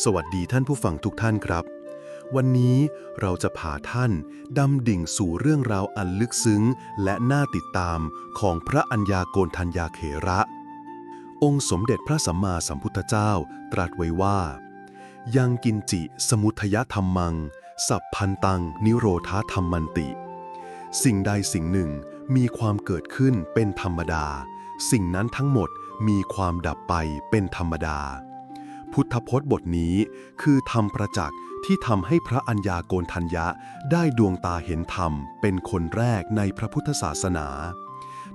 สวัสดีท่านผู้ฟังทุกท่านครับ วันนี้เราจะพาท่านดำดิ่งสู่เรื่องราวอันลึกซึ้ง และน่าติดตามของพระอัญญาโกณทัญญาเขระ องค์สมเด็จพระสัมมาสัมพุทธเจ้าตรัสไว้ว่า ยังกินจิสมุทยธรรมัง สัพพันตังนิโรธาธรรมันติ สิ่งใดสิ่งหนึ่งมีความเกิดขึ้นเป็นธรรมดา สิ่งนั้นทั้งหมดมีความดับไปเป็นธรรมดา พุทธพจน์บทนี้ คือธรรมประจักษ์ที่ทำให้พระอัญญาโกณทัญญะได้ดวงตาเห็นธรรม เป็นคนแรกในพระพุทธศาสนา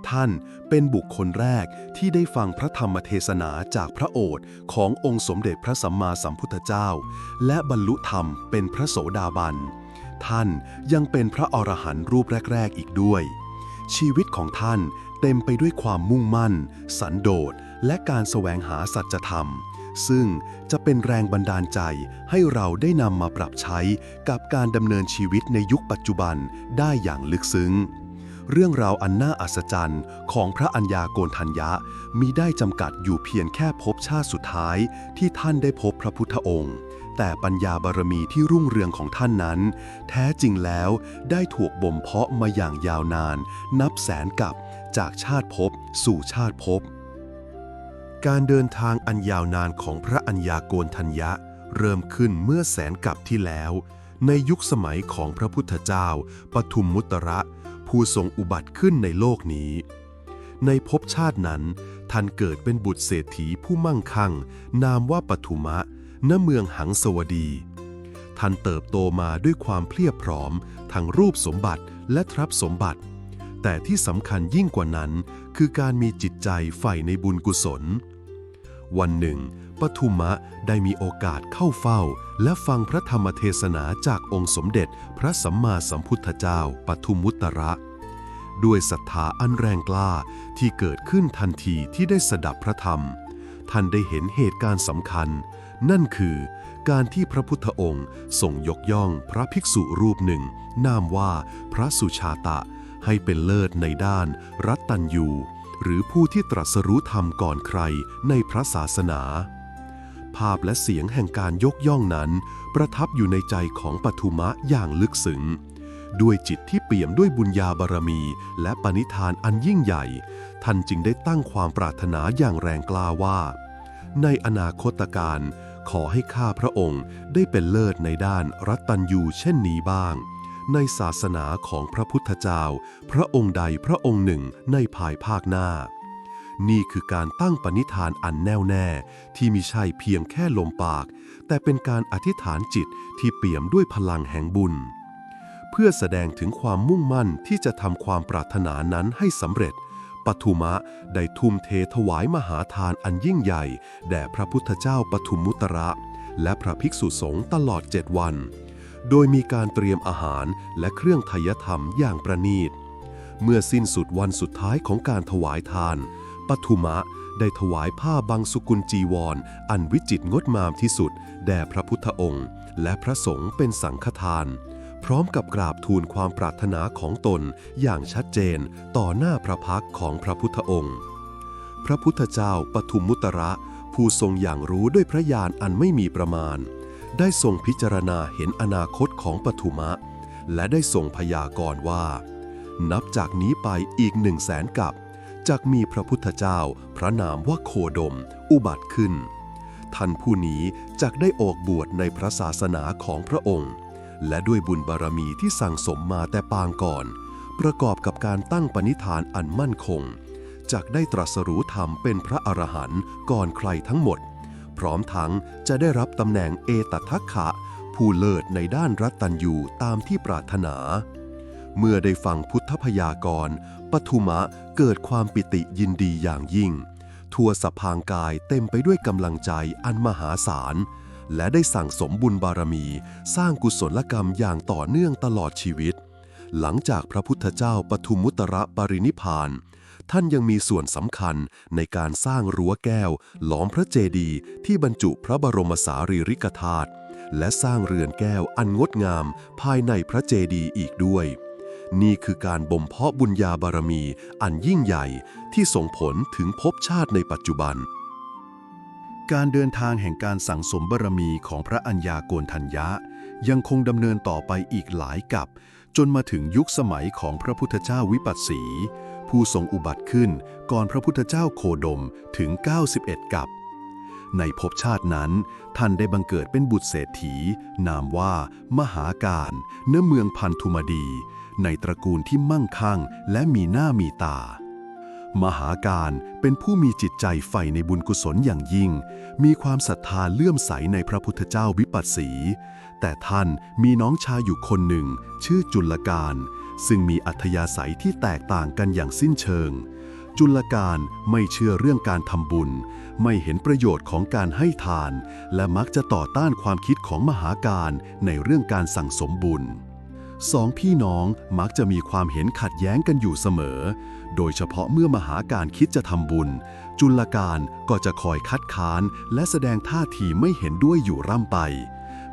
ท่านเป็นบุคคลแรกที่ได้ฟังพระธรรมเทศนาจากพระโอษฐ์ขององค์สมเด็จพระสัมมาสัมพุทธเจ้า และบรรลุธรรมเป็นพระโสดาบัน ท่านยังเป็นพระอรหันต์รูปแรก ๆ อีกด้วย ชีวิตของท่านเต็มไปด้วยความมุ่งมั่น สันโดษและการแสวงหาสัจธรรม ซึ่งจะเป็นแรงบันดาลใจให้เราได้นำมาปรับใช้กับการดำเนินชีวิตในยุคปัจจุบันได้อย่างลึกซึ้ง เรื่องราวอันน่าอัศจรรย์ของพระอัญญาโกณทัญญะมีได้จำกัดอยู่เพียงแค่ภพชาติสุดท้ายที่ท่านได้พบพระพุทธองค์แต่ปัญญาบารมีที่รุ่งเรืองของท่านนั้น แท้จริงแล้วได้ถูกบ่มเพาะมาอย่างยาวนาน นับแสนกับจากชาติภพสู่ชาติภพ การเดินทางอันยาวนานของพระอัญญาโกณทัญญะ เริ่มขึ้นเมื่อแสนกับที่แล้ว ในยุคสมัยของพระพุทธเจ้า ปทุมมุตระ ผู้ทรงอุบัติขึ้นในโลกนี้ ในภพชาตินั้น ท่านเกิดเป็นบุตรเศรษฐีผู้มั่งคั่ง นามว่าปทุมะ ณ เมืองหังสวดี ท่านเติบโตมาด้วยความเพลียบพร้อม ทั้งรูปสมบัติและทรัพย์สมบัติ แต่ที่สำคัญยิ่งกว่านั้น คือการมีจิตใจใฝ่ในบุญกุศล วันหนึ่งปทุมะได้มีโอกาสเข้าเฝ้า และฟังพระธรรมเทศนาจากองค์สมเด็จพระสัมมาสัมพุทธเจ้าปทุมมุตระ ด้วยศรัทธาอันแรงกล้าที่เกิดขึ้นทันทีที่ได้สดับพระธรรม ท่านได้เห็นเหตุการณ์สำคัญ นั่นคือการที่พระพุทธองค์ทรงยกย่องพระภิกษุรูปหนึ่ง นามว่าพระสุชาตะ ให้เป็นเลิศในด้านรัตตัญยูหรือผู้ที่ตรัสรู้ธรรมก่อนใครในพระศาสนา ภาพและเสียงแห่งการยกย่องนั้น ประทับอยู่ในใจของปทุมะอย่างลึกซึ้งด้วยจิตที่เปี่ยมด้วยบุญญาบารมี และปณิธานอันยิ่งใหญ่ ท่านจึงได้ตั้งความปรารถนาอย่างแรงกล้าว่า ในอนาคตการ ขอให้ข้าพระองค์ได้เป็นเลิศในด้านรัตตัญยูเช่นนี้บ้าง ในศาสนาของพระพุทธเจ้า พระองค์ใดพระองค์หนึ่งในภายภาคหน้า นี่คือการตั้งปณิธานอันแน่วแน่ที่มิใช่เพียงแค่ลมปาก แต่เป็นการอธิษฐานจิตที่เปี่ยมด้วยพลังแห่งบุญ เพื่อแสดงถึงความมุ่งมั่นที่จะทำความปรารถนานั้นให้สำเร็จปทุมะได้ทุ่มเทถวายมหาทานอันยิ่งใหญ่ แด่พระพุทธเจ้าปทุมมุตระ และพระภิกษุสงฆ์ตลอดเจ็ดวัน โดยมีการเตรียมอาหารและเครื่องไทยธรรมอย่างประณีต เมื่อสิ้นสุดวันสุดท้ายของการถวายทาน ปทุมะได้ถวายผ้าบางสุกุลจีวรออันวิจิตรงดงามที่สุด แด่พระพุทธองค์ และพระสงฆ์เป็นสังฆทาน พร้อมกับกราบทูลความปรารถนาของตนอย่างชัดเจนต่อหน้าพระพักของพระพุทธองค์ พระพุทธเจ้าปทุมมุตระผู้ทรงอย่างรู้ด้วยพระญาณอันไม่มีประมาณ ได้ทรงพิจารณาเห็นอนาคตของปทุมะ และได้ทรงพยากรณ์ว่า นับจากนี้ไปอีกหนึ่งแสนกับจากมีพระพุทธเจ้าพระนามว่าโคดม อุบัติขึ้น ท่านผู้นี้จักได้ออกบวชในพระศาสนาของพระองค์ และด้วยบุญบารมีที่สั่งสมมาแต่ปางก่อน ประกอบกับการตั้งปณิธานอันมั่นคงจักได้ตรัสรู้ธรรมเป็นพระอรหันต์ก่อนใครทั้งหมด พร้อมทั้งจะได้รับตำแหน่งเอตทัคคะ ผู้เลิศในด้านรัตตัญยูตามที่ปรารถนา เมื่อได้ฟังพุทธพยากรณ์ปทุมะเกิดความปิติยินดีอย่างยิ่ง ทั่วสพางกายเต็มไปด้วยกำลังใจอันมหาศาล และได้สั่งสมบุญบารมี สร้างกุศลกรรมอย่างต่อเนื่องตลอดชีวิต หลังจากพระพุทธเจ้าปทุมมุตระปรินิพาน ท่านยังมีส่วนสำคัญในการสร้างรั้วแก้วล้อมพระเจดีย์ที่บรรจุพระบรมสารีริกธาตุและสร้างเรือนแก้วอันงดงามภายในพระเจดีย์อีกด้วย นี่คือการบ่มเพาะบุญญาบารมีอันยิ่งใหญ่ที่ส่งผลถึงภพชาติในปัจจุบัน การเดินทางแห่งการสั่งสมบารมีของพระอัญญาโกณทัญญะ ยังคงดำเนินต่อไปอีกหลายกับ จนมาถึงยุคสมัยของพระพุทธเจ้าวิปัสสี ผู้ทรงอุบัติขึ้นก่อนพระพุทธเจ้าโคดมถึง 91 กับ ในภพชาตินั้น ท่านได้บังเกิดเป็นบุตรเศรษฐี นามว่า มหาการเนื้อเมืองพันธุมดี ในตระกูลที่มั่งคั่งและมีหน้ามีตา มหาการเป็นผู้มีจิตใจใฝ่ในบุญกุศลอย่างยิ่ง มีความศรัทธาเลื่อมใสในพระพุทธเจ้าวิปัสสี แต่ท่านมีน้องชายอยู่คนหนึ่ง ชื่อจุลการ ซึ่งมีอัธยาศัยที่แตกต่างกันอย่างสิ้นเชิง จุลการไม่เชื่อเรื่องการทำบุญ ไม่เห็นประโยชน์ของการให้ทาน และมักจะต่อต้านความคิดของมหาการในเรื่องการสั่งสมบุญสองพี่น้องมักจะมีความเห็นขัดแย้งกันอยู่เสมอ โดยเฉพาะเมื่อมหาการคิดจะทำบุญ จุลการก็จะคอยคัดค้านและแสดงท่าทีไม่เห็นด้วยอยู่ร่ำไป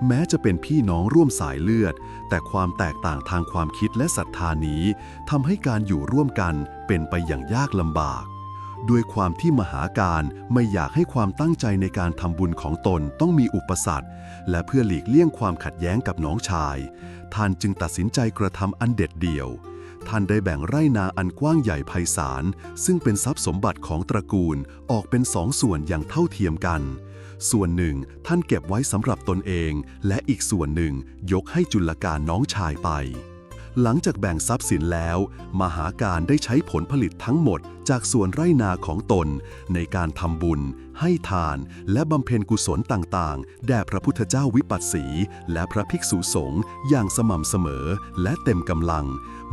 แม้จะเป็นพี่น้องร่วมสายเลือด แต่ความแตกต่างทางความคิดและศรัทธานี้ทำให้การอยู่ร่วมกันเป็นไปอย่างยากลำบาก ด้วยความที่มหาการไม่อยากให้ความตั้งใจในการทำบุญของตนต้องมีอุปสรรค และเพื่อหลีกเลี่ยงความขัดแย้งกับน้องชาย ท่านจึงตัดสินใจกระทำอันเด็ดเดี่ยวท่านได้แบ่งไร่นาอันกว้างใหญ่ไพศาลซึ่งเป็นทรัพย์สมบัติของตระกูลออกเป็นสองส่วนอย่างเท่าเทียมกัน ส่วนหนึ่งท่านเก็บไว้สำหรับตนเอง และอีกส่วนหนึ่งยกให้จุลการน้องชายไป หลังจากแบ่งทรัพย์สินแล้ว มหาการได้ใช้ผลผลิตทั้งหมดจากส่วนไร่นาของตน ในการทำบุญ ให้ทาน และบำเพ็ญกุศลต่างๆ แด่พระพุทธเจ้าวิปัสสี และพระภิกษุสงฆ์อย่างสม่ำเสมอและเต็มกำลัง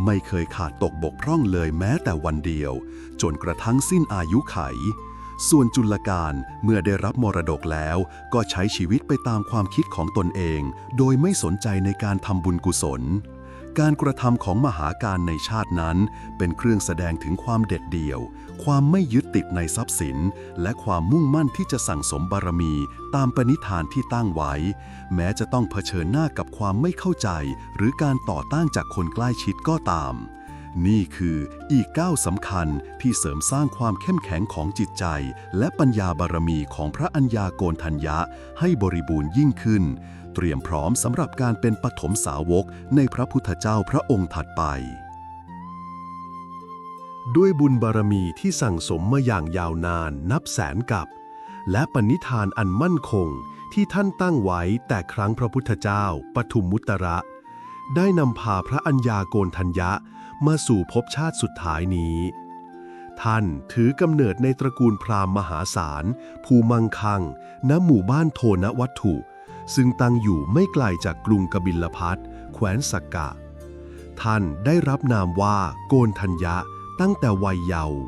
ไม่เคยขาดตกบกพร่องเลยแม้แต่วันเดียว จนกระทั่งสิ้นอายุไข ส่วนจุลการเมื่อได้รับมรดกแล้ว ก็ใช้ชีวิตไปตามความคิดของตนเอง โดยไม่สนใจในการทำบุญกุศล การกระทำของมหาการในชาตินั้น เป็นเครื่องแสดงถึงความเด็ดเดี่ยว ความไม่ยึดติดในทรัพย์สิน และความมุ่งมั่นที่จะสั่งสมบารมีตามปณิธานที่ตั้งไว้ แม้จะต้องเผชิญหน้ากับความไม่เข้าใจ หรือการต่อต้านจากคนใกล้ชิดก็ตาม นี่คืออีกก้าวสำคัญที่เสริมสร้างความเข้มแข็งของจิตใจ และปัญญาบารมีของพระัญญาโกณทัญญะให้บริบูรณ์ยิ่งขึ้น เตรียมพร้อมสำหรับการเป็นปฐมสาวกในพระพุทธเจ้าพระองค์ถัดไป ด้วยบุญบารมีที่สั่งสมมาอย่างยาวนานนับแสนกับ และปณิธานอันมั่นคงที่ท่านตั้งไว้แต่ครั้งพระพุทธเจ้าปทุมมุตระ ได้นำพาพระัญญาโกณทัญญะ มาสู่ภพชาติสุดท้ายนี้ ท่านถือกำเนิดในตระกูลพราหมณ์มหาศาล ภูมังคัง ณ หมู่บ้านโทนวัตถุ ซึ่งตั้งอยู่ไม่ไกลจากกรุงกบิลพัทแขวนสักกะ ท่านได้รับนามว่าโกนทัญญะตั้งแต่วัยเยาว์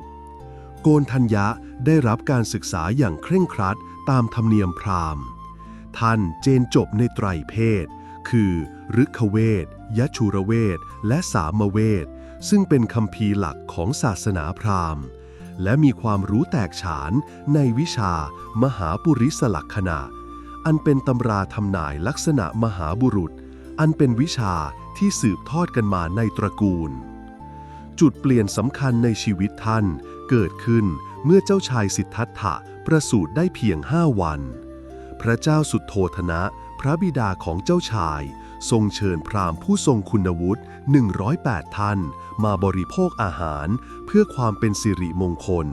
โกนทัญญะได้รับการศึกษาอย่างเคร่งครัดตามธรรมเนียมพราหมณ์ ท่านเจนจบในไตรเพศ คือฤกขเวทยชูรเวท และสามเวท ซึ่งเป็นคำพีหลักของศาสนาพราหมณ์ และมีความรู้แตกฉานในวิชา มหาปุริสลักษณะ อันเป็นตำราทำนายลักษณะมหาบุรุษ อันเป็นวิชาที่สืบทอดกันมาในตระกูล จุดเปลี่ยนสำคัญในชีวิตท่านเกิดขึ้นเมื่อเจ้าชายสิทธัตถะประสูติได้เพียงห้าวัน พระเจ้าสุดโทธนะ พระบิดาของเจ้าชาย ทรงเชิญพราหมณ์ผู้ทรงคุณวุฒิ 108 ท่าน มาบริโภคอาหาร เพื่อความเป็นสิริมงคล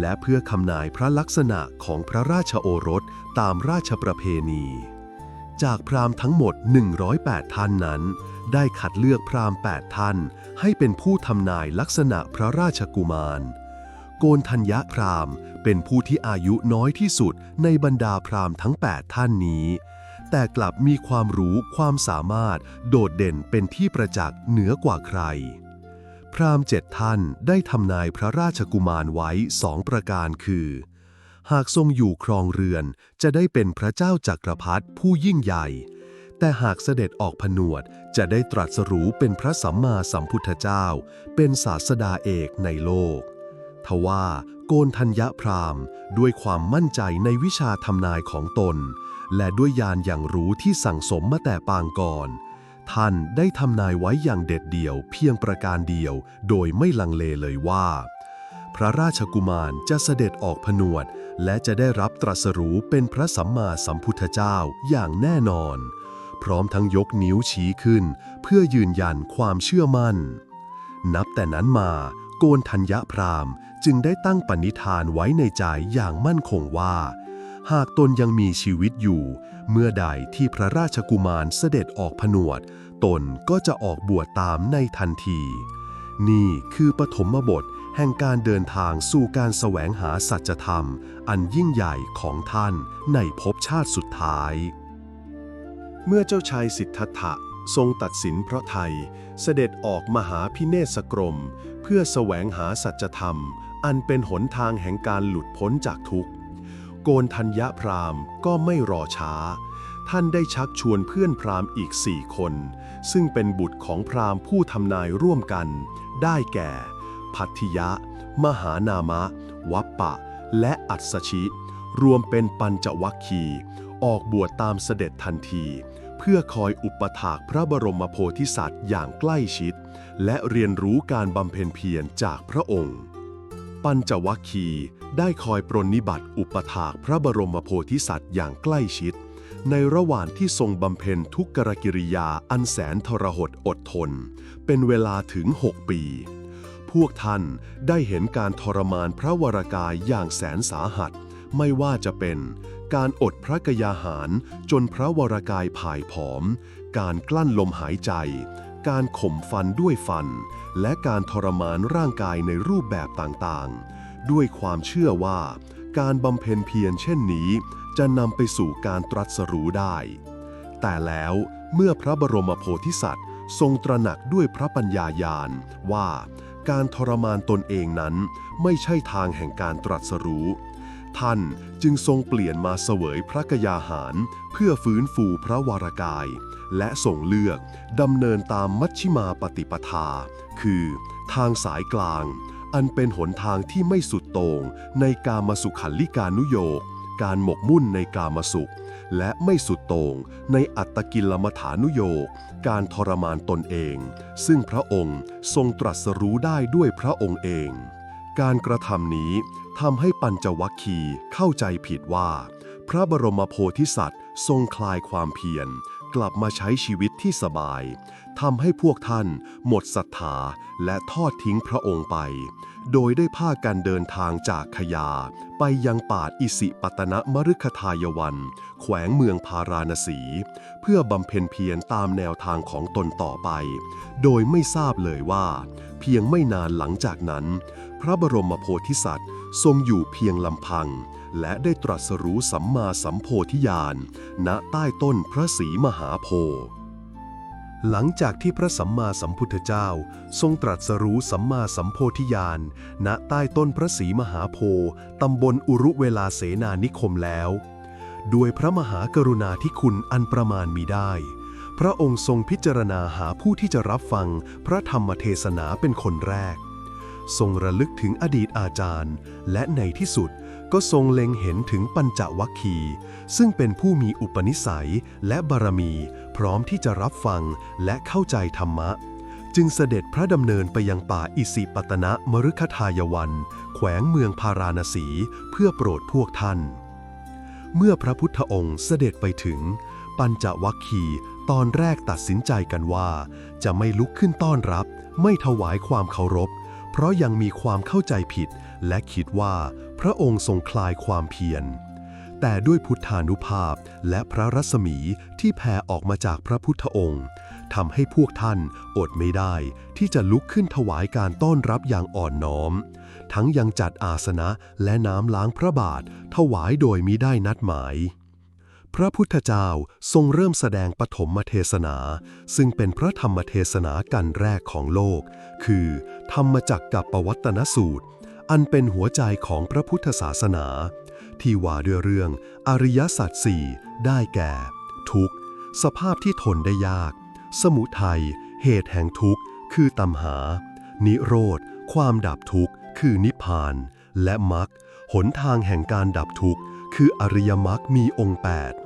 และเพื่อคำนายพระลักษณะของพระราชโอรสตามราชประเพณี จากพราหมณ์ทั้งหมด 108 ท่านนั้น ได้คัดเลือกพราหมณ์ 8 ท่าน ให้เป็นผู้ทำนายลักษณะพระราชกุมารโกนทัญญะพราหมณ์เป็นผู้ที่อายุน้อยที่สุดในบรรดาพราหมณ์ทั้ง 8 ท่านนี้ แต่กลับมีความรู้ความสามารถโดดเด่นเป็นที่ประจักษ์เหนือกว่าใคร พราหมณ์เจ็ดท่านได้ทำนายพระราชกุมารไว้สองประการคือ หากทรงอยู่ครองเรือนจะได้เป็นพระเจ้าจักรพรรดิผู้ยิ่งใหญ่ แต่หากเสด็จออกผนวดจะได้ตรัสรู้เป็นพระสัมมาสัมพุทธเจ้า เป็นศาสดาเอกในโลกทว่าโกนทัญญะพราหมณ์ ด้วยความมั่นใจในวิชาทำนายของตน และด้วยญาณอย่างรู้ที่สั่งสมมาแต่ปางก่อน ท่านได้ทำนายไว้อย่างเด็ดเดี่ยวเพียงประการเดียว โดยไม่ลังเลเลยว่า พระราชกุมารจะเสด็จออกผนวด และจะได้รับตรัสรู้เป็นพระสัมมาสัมพุทธเจ้าอย่างแน่นอน พร้อมทั้งยกนิ้วชี้ขึ้น เพื่อยืนยันความเชื่อมั่น นับแต่นั้นมาโกนธัญญพรามจึงได้ตั้งปณิธานไว้ในใจอย่างมั่นคงว่า หากตนยังมีชีวิตอยู่ เมื่อใดที่พระราชกุมารเสด็จออกผนวด ตนก็จะออกบวชตามในทันที นี่คือปฐมบทแห่งการเดินทางสู่การแสวงหาสัจธรรม อันยิ่งใหญ่ของท่านในภพชาติสุดท้าย เมื่อเจ้าชายสิทธัตถะทรงตัดสินพระไทย เสด็จออกมหาพิเนศกรม เพื่อแสวงหาสัจธรรม อันเป็นหนทางแห่งการหลุดพ้นจากทุกข์ โกนธัญญพราหมณ์ก็ไม่รอช้า ท่านได้ชักชวนเพื่อนพราหมณ์อีกสี่คน ซึ่งเป็นบุตรของพราหมณ์ผู้ทำนายร่วมกัน ได้แก่ พัทธิยะ มหานามะ วัปปะ และอัศชิ รวมเป็นปัญจวัคคีย์ออกบวชตามเสด็จทันที เพื่อคอยอุปถากพระบรมโพธิสัตว์อย่างใกล้ชิด และเรียนรู้การบำเพ็ญเพียรจากพระองค์ ปัญจวัคคีย์ ได้คอยปรนนิบัติอุปถากพระบรมโพธิสัตว์อย่างใกล้ชิด ในระหว่างที่ทรงบำเพ็ญทุกกรกิริยาอันแสนทรหดอดทน เป็นเวลาถึง 6 ปี พวกท่านได้เห็นการทรมานพระวรากายอย่างแสนสาหัส ไม่ว่าจะเป็น การอดพระกยาหารจนพระวรากายผายผอม การกลั้นลมหายใจ การข่มฟันด้วยฟัน และการทรมานร่างกายในรูปแบบต่างๆ ด้วยความเชื่อว่า การบำเพ็ญเพียรเช่นนี้ จะนำไปสู่การตรัสรู้ได้ แต่แล้วเมื่อพระบรมโพธิสัตว์ ทรงตระหนักด้วยพระปัญญาญาณว่า การทรมานตนเองนั้น ไม่ใช่ทางแห่งการตรัสรู้ ท่านจึงทรงเปลี่ยนมาเสวยพระกยาหาร เพื่อฟื้นฟูพระวรากาย และส่งเลือกดำเนินตามมัชชิมาปฏิปทา คือ ทางสายกลาง อันเป็นหนทางที่ไม่สุดโต่งในกามสุขันลิกานุโยก การหมกมุ่นในกามสุข และไม่สุดโต่งในอัตตกิลมัฐานุโยก การทรมานตนเอง ซึ่งพระองค์ทรงตรัสรู้ได้ด้วยพระองค์เอง การกระทำนี้ทำให้ปัญจวัคคีเข้าใจผิดว่า พระบรมโพธิสัตว์ทรงคลายความเพียร กลับมาใช้ชีวิตที่สบายทำให้พวกท่านหมดศรัทธาและทอดทิ้งพระองค์ไป โดยได้พากันเดินทางจากขยา ไปยังป่าอิสิปตนะมฤคทายวัน แขวงเมืองพาราณสี เพื่อบำเพ็ญเพียรตามแนวทางของตนต่อไป โดยไม่ทราบเลยว่า เพียงไม่นานหลังจากนั้น พระบรมโพธิสัตว์ทรงอยู่เพียงลำพัง และได้ตรัสรู้สัมมาสัมโพธิญาณณใต้ต้นพระศรีมหาโพธิ์หลังจากที่พระสัมมาสัมพุทธเจ้า ทรงตรัสรู้สัมมาสัมโพธิญาณ ณ ใต้ต้นพระศรีมหาโพธิ์ตำบลอุรุเวลาเสนานิคมแล้ว ด้วยพระมหากรุณาธิคุณอันประมาณมีได้ พระองค์ทรงพิจารณาหาผู้ที่จะรับฟังพระธรรมเทศนาเป็นคนแรก ทรงระลึกถึงอดีตอาจารย์ และในที่สุด ก็ทรงเล็งเห็นถึงปัญจวัคคี ซึ่งเป็นผู้มีอุปนิสัยและบารมี พร้อมที่จะรับฟังและเข้าใจธรรมะ จึงเสด็จพระดำเนินไปยังป่าอิสิปตนะมฤคทายวัน แขวงเมืองพาราณสี เพื่อโปรดพวกท่าน เมื่อพระพุทธองค์เสด็จไปถึง ปัญจวัคคีตอนแรกตัดสินใจกันว่า จะไม่ลุกขึ้นต้อนรับ ไม่ถวายความเคารพ เพราะยังมีความเข้าใจผิด และคิดว่าพระองค์ทรงคลายความเพียร แต่ด้วยพุทธานุภาพและพระรัศมีที่แผ่ออกมาจากพระพุทธองค์ทำให้พวกท่านอดไม่ได้ ที่จะลุกขึ้นถวายการต้อนรับอย่างอ่อนน้อม ทั้งยังจัดอาสนะและน้ำล้างพระบาทถวายโดยมิได้นัดหมาย พระพุทธเจ้าทรงเริ่มแสดงปฐมเทศนา ซึ่งเป็นพระธรรมเทศนากันแรกของโลก คือ ธรรมจักกับปวัตนสูตร อันเป็นหัวใจของพระพุทธศาสนา ที่ว่าด้วยเรื่องอริยสัจสี่ได้แก่ ทุกข์ สภาพที่ทนได้ยาก สมุทัยเหตุแห่งทุกข์ คือตัมหา นิโรธ ความดับทุกข์ คือนิพพาน และมรรคหนทางแห่งการดับทุกข์ คืออริยมรรคมีองค์8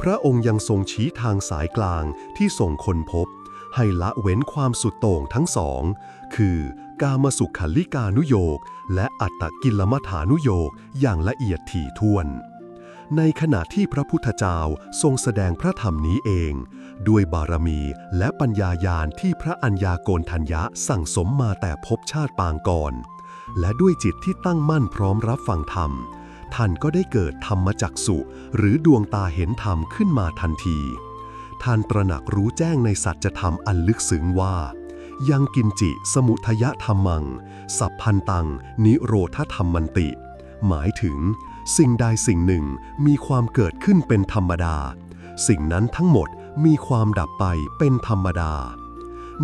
พระองค์ยังทรงชี้ทางสายกลางที่ส่งคนพบ ให้ละเว้นความสุดโต่งทั้งสอง คือกามสุขลิกานุโยกและอัตตกิลมัฐานุโยกอย่างละเอียดถี่ถ้วน ในขณะที่พระพุทธเจ้าทรงแสดงพระธรรมนี้เอง ด้วยบารมีและปัญญายาณที่พระอัญญาโกณทัญญะสั่งสมมาแต่ภพชาติปางก่อน และด้วยจิตที่ตั้งมั่นพร้อมรับฟังธรรม ท่านก็ได้เกิดธรรมจักสุหรือดวงตาเห็นธรรมขึ้นมาทันที ท่านตระหนักรู้แจ้งในสัจธรรมอันลึกซึ้งว่า ยังกินจิสมุทยธรรมัง สัพพันตัง นิโรธธรรมันติ หมายถึง สิ่งใดสิ่งหนึ่งมีความเกิดขึ้นเป็นธรรมดา สิ่งนั้นทั้งหมดมีความดับไปเป็นธรรมดา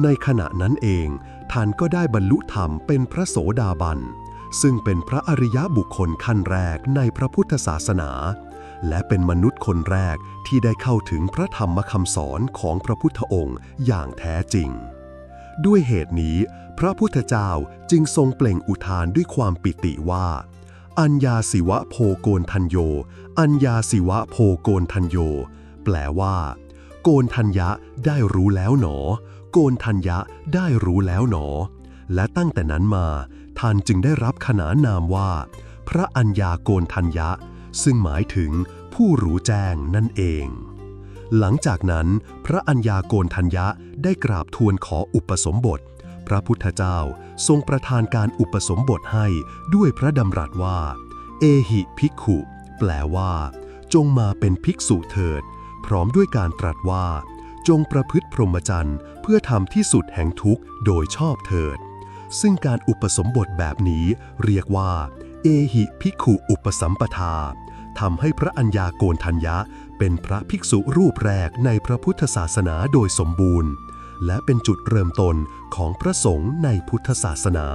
ในขณะนั้นเอง ท่านก็ได้บรรลุธรรมเป็นพระโสดาบัน ซึ่งเป็นพระอริยบุคคลขั้นแรกในพระพุทธศาสนา และเป็นมนุษย์คนแรกที่ได้เข้าถึงพระธรรมคำสอนของพระพุทธองค์อย่างแท้จริง ด้วยเหตุนี้ พระพุทธเจ้าจึงทรงเปล่งอุทานด้วยความปิติว่า อัญญาสิวะโพโกนทัญโย อัญญาสิวะโพโกนทัญโย แปลว่า โกนทัญญะได้รู้แล้วหนอ โกนทัญญะได้รู้แล้วหนอ และตั้งแต่นั้นมา ท่านจึงได้รับขนานนามว่า พระอัญญาโกนทัญญะ ซึ่งหมายถึงผู้รู้แจ้งนั่นเอง หลังจากนั้น พระอัญญาโกนทัญญะได้กราบทูลขออุปสมบท พระพุทธเจ้าทรงประทานการอุปสมบทให้ด้วยพระดำรัสว่า เอหิภิกขุ แปลว่า จงมาเป็นภิกษุเถิด พร้อมด้วยการตรัสว่า จงประพฤติพรหมจรรย์เพื่อทำที่สุดแห่งทุกข์โดยชอบเถิด ซึ่งการอุปสมบทแบบนี้เรียกว่า เอหิภิกขุอุปสัมปทาทำให้พระอัญญาโกณทัญญะ เป็นพระภิกษุรูปแรกในพระพุทธศาสนาโดยสมบูรณ์ และเป็นจุดเริ่มต้นของพระสงฆ์ในพุทธศาสนา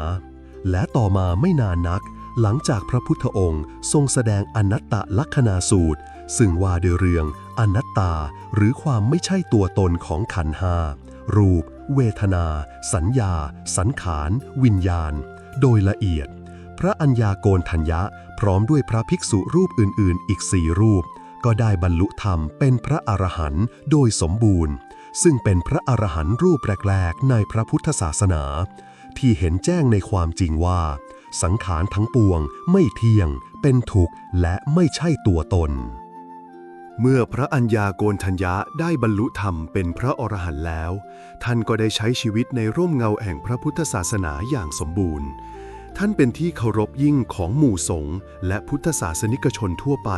และต่อมาไม่นานนัก หลังจากพระพุทธองค์ทรงแสดงอนัตตลักษณาสูตร ซึ่งว่าโดยเรื่องอนัตตาหรือความไม่ใช่ตัวตนของขันหารูป เวทนา สัญญา สังขาร วิญญาณ โดยละเอียด พระัญญาโกณทัญญะ พร้อมด้วยพระภิกษุรูปอื่น ๆ อีกสี่รูป ก็ได้บรรลุธรรมเป็นพระอรหันต์โดยสมบูรณ์ ซึ่งเป็นพระอรหันต์รูปแรก ๆ ในพระพุทธศาสนา ที่เห็นแจ้งในความจริงว่า สังขารทั้งปวงไม่เที่ยง เป็นทุกข์และไม่ใช่ตัวตน เมื่อพระอัญญาโกณทัญญะได้บรรลุธรรมเป็นพระอรหันต์แล้ว ท่านก็ได้ใช้ชีวิตในร่มเงาแห่งพระพุทธศาสนาอย่างสมบูรณ์ ท่านเป็นที่เคารพยิ่งของหมู่สงฆ์และพุทธศาสนิกชนทั่วไป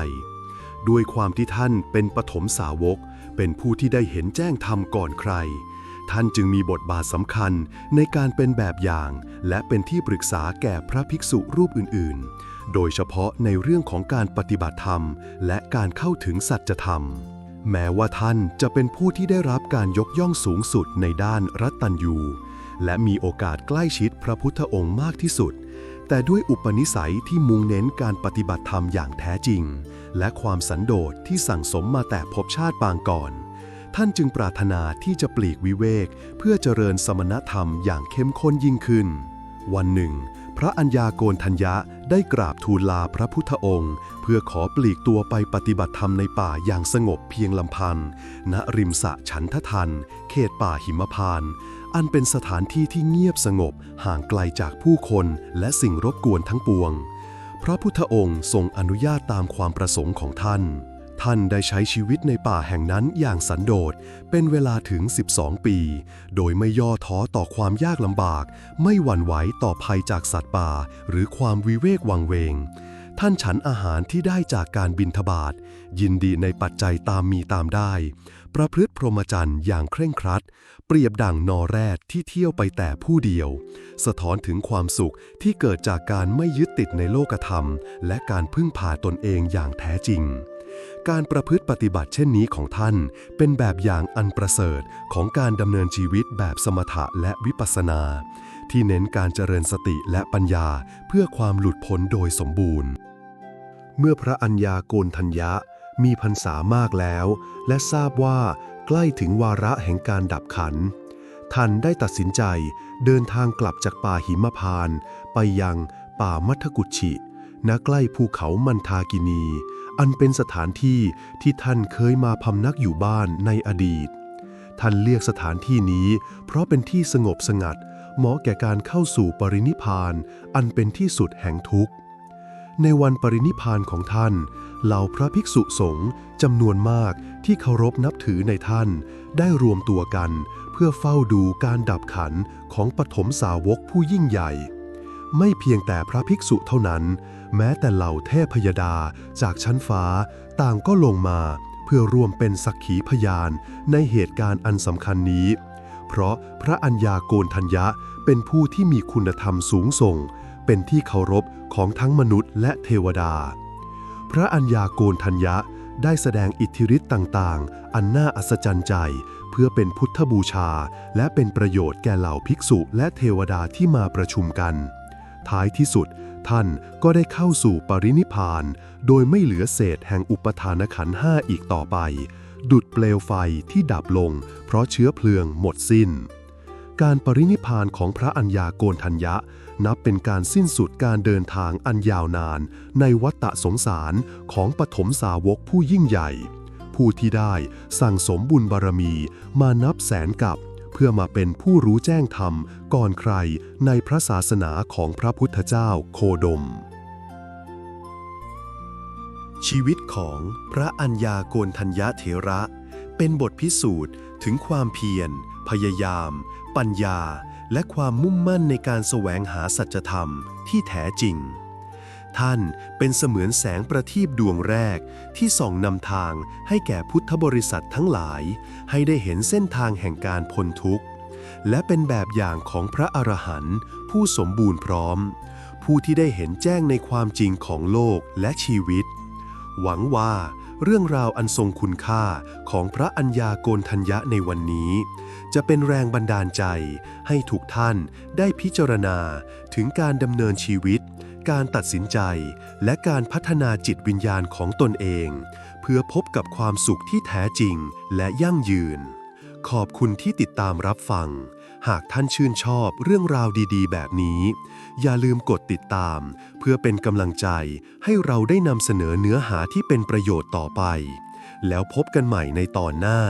ด้วยความที่ท่านเป็นปฐมสาวก เป็นผู้ที่ได้เห็นแจ้งธรรมก่อนใคร ท่านจึงมีบทบาทสำคัญในการเป็นแบบอย่าง และเป็นที่ปรึกษาแก่พระภิกษุรูปอื่นๆ โดยเฉพาะในเรื่องของการปฏิบัติธรรม และการเข้าถึงสัจธรรม แม้ว่าท่านจะเป็นผู้ที่ได้รับการยกย่องสูงสุดในด้านรัตตัญญูและมีโอกาสใกล้ชิดพระพุทธองค์มากที่สุด แต่ด้วยอุปนิสัยที่มุ่งเน้นการปฏิบัติธรรมอย่างแท้จริง และความสันโดษที่สั่งสมมาแต่ภพชาติปางก่อน ท่านจึงปรารถนาที่จะปลีกวิเวก เพื่อเจริญสมณธรรมอย่างเข้มข้นยิ่งขึ้น วันหนึ่ง พระัญญาโกณทัญญะได้กราบทูลลาพระพุทธองค์ เพื่อขอปลีกตัวไปปฏิบัติธรรมในป่าอย่างสงบเพียงลำพังณริมสะฉันททัน เขตป่าหิมพานต์อันเป็นสถานที่ที่เงียบสงบห่างไกลจากผู้คนและสิ่งรบกวนทั้งปวง พระพุทธองค์ทรงอนุญาตตามความประสงค์ของท่าน ท่านได้ใช้ชีวิตในป่าแห่งนั้นอย่างสันโดษ เป็นเวลาถึง 12 ปี โดยไม่ย่อท้อต่อความยากลำบาก ไม่หวั่นไหวต่อภัยจากสัตว์ป่า หรือความวิเวกวังเวง ท่านฉันอาหารที่ได้จากการบินทบาท ยินดีในปัจจัยตามมีตามได้ ประพฤติพรหมจรรย์อย่างเคร่งครัด เปรียบดั่งนอแรดที่เที่ยวไปแต่ผู้เดียว สะท้อนถึงความสุขที่เกิดจากการไม่ยึดติดในโลกธรรม และการพึ่งพาตนเองอย่างแท้จริง การประพฤติปฏิบัติเช่นนี้ของท่าน เป็นแบบอย่างอันประเสริฐของการดำเนินชีวิตแบบสมถะและวิปัสสนา ที่เน้นการเจริญสติและปัญญาเพื่อความหลุดพ้นโดยสมบูรณ์ เมื่อพระอัญญาโกณทัญญะมีพรรษามากแล้ว และทราบว่าใกล้ถึงวาระแห่งการดับขัน ท่านได้ตัดสินใจเดินทางกลับจากป่าหิมพานต์ไปยังป่ามัทกุชิณใกล้ภูเขามันทากินี อันเป็นสถานที่ที่ท่านเคยมาพำนักอยู่บ้านในอดีต ท่านเรียกสถานที่นี้ เพราะเป็นที่สงบสงัด เหมาะแก่การเข้าสู่ปรินิพาน อันเป็นที่สุดแห่งทุกข์ ในวันปรินิพานของท่าน เหล่าพระภิกษุสงฆ์จำนวนมากที่เคารพนับถือในท่าน ได้รวมตัวกัน เพื่อเฝ้าดูการดับขันของปฐมสาวกผู้ยิ่งใหญ่ ไม่เพียงแต่พระภิกษุเท่านั้น แม้แต่เหล่าเทพยดาจากชั้นฟ้า ต่างก็ลงมา เพื่อร่วมเป็นสักขีพยานในเหตุการณ์อันสำคัญนี้ เพราะพระอัญญาโกณทัญญะเป็นผู้ที่มีคุณธรรมสูงส่ง เป็นที่เคารพของทั้งมนุษย์และเทวดา พระอัญญาโกณทัญญะได้แสดงอิทธิฤทธิ์ต่างๆ อันน่าอัศจรรย์ใจ เพื่อเป็นพุทธบูชา และเป็นประโยชน์แก่เหล่าภิกษุและเทวดาที่มาประชุมกัน ท้ายที่สุด ท่านก็ได้เข้าสู่ปรินิพาน โดยไม่เหลือเศษแห่งอุปทานขันห้าอีกต่อไป ดุดเปลวไฟที่ดับลง เพราะเชื้อเพลิงหมดสิ้น การปรินิพานของพระอัญญาโกณทัญญะ นับเป็นการสิ้นสุดการเดินทางอันยาวนาน ในวัฏฏะสงสารของปฐมสาวกผู้ยิ่งใหญ่ ผู้ที่ได้สั่งสมบุญบารมีมานับแสนกับ พื่อมาเป็นผู้รู้แจ้งธรรมก่อนใครในพระศาสนาของพระพุทธเจ้าโคดม ชีวิตของพระอัญญาโกณทัญญะเถระ เป็นบทพิสูจน์ถึงความเพียร พยายาม ปัญญา และความมุ่งมั่นในการแสวงหาสัจธรรมที่แท้จริง ท่านเป็นเสมือนแสงประทีปดวงแรก ที่ส่องนำทางให้แก่พุทธบริษัททั้งหลาย ให้ได้เห็นเส้นทางแห่งการพ้นทุกข์ และเป็นแบบอย่างของพระอรหันต์ผู้สมบูรณ์พร้อม ผู้ที่ได้เห็นแจ้งในความจริงของโลกและชีวิต หวังว่าเรื่องราวอันทรงคุณค่าของพระอัญญาโกณทัญญะในวันนี้ จะเป็นแรงบันดาลใจให้ทุกท่านได้พิจารณาถึงการดำเนินชีวิต การตัดสินใจและการพัฒนาจิตวิญญาณของตนเอง เพื่อพบกับความสุขที่แท้จริงและยั่งยืน ขอบคุณที่ติดตามรับฟัง หากท่านชื่นชอบเรื่องราวดีๆ แบบนี้ อย่าลืมกดติดตาม เพื่อเป็นกำลังใจให้เราได้นำเสนอเนื้อหาที่เป็นประโยชน์ต่อไป แล้วพบกันใหม่ในตอนหน้า